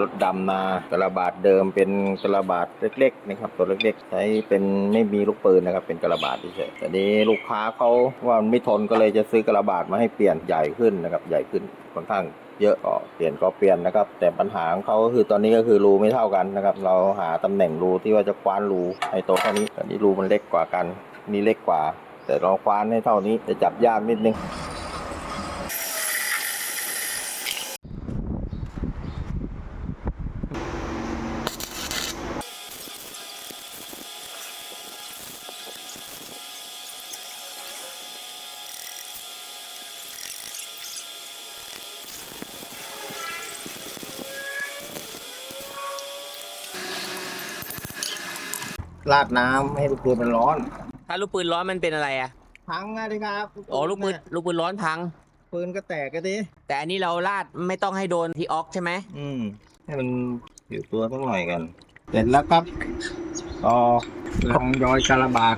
รถดำนากระบาดเดิมเป็นกระบาดเล็กๆนะครับตัวเล็กๆ ใช้เป็นไม่มีลูกปืนนะครับเป็นกระบาดเฉยแต่นี้ลูกค้าเขาว่ามันไม่ทนก็เลยจะซื้อกระบาดมาให้เปลี่ยนใหญ่ขึ้นนะครับใหญ่ขึ้นค่อนข้างเยอะก็เปลี่ยนก็เปลี่ยนนะครับ แต่ปัญหาของเขาก็คือตอนนี้ก็คือรูไม่เท่ากันนะครับ เราหาตำแหน่งรูที่ว่าจะคว้านรูให้โตวเท่านี้ตอนนี้รูมันเล็กกว่ากันนี่เล็กกว่า แต่เราคว้านให้เท่านี้จะจับยากนิดนึง ราดน้ำให้ลูกปืนมันร้อน ถ้าลูกปืนร้อนมันเป็นอะไรอะพังไงดิครับอ๋อลูกปืนลูกปืนร้อนพัง ปืนก็แตกกันดิแต่อันนี้เราลาดไม่ต้องให้โดนที่ออกใช่ไหมอืม ให้มันอยู่ตัวสักหน่อยกัน เสร็จแล้วครับก็ลองย้อยกระบาด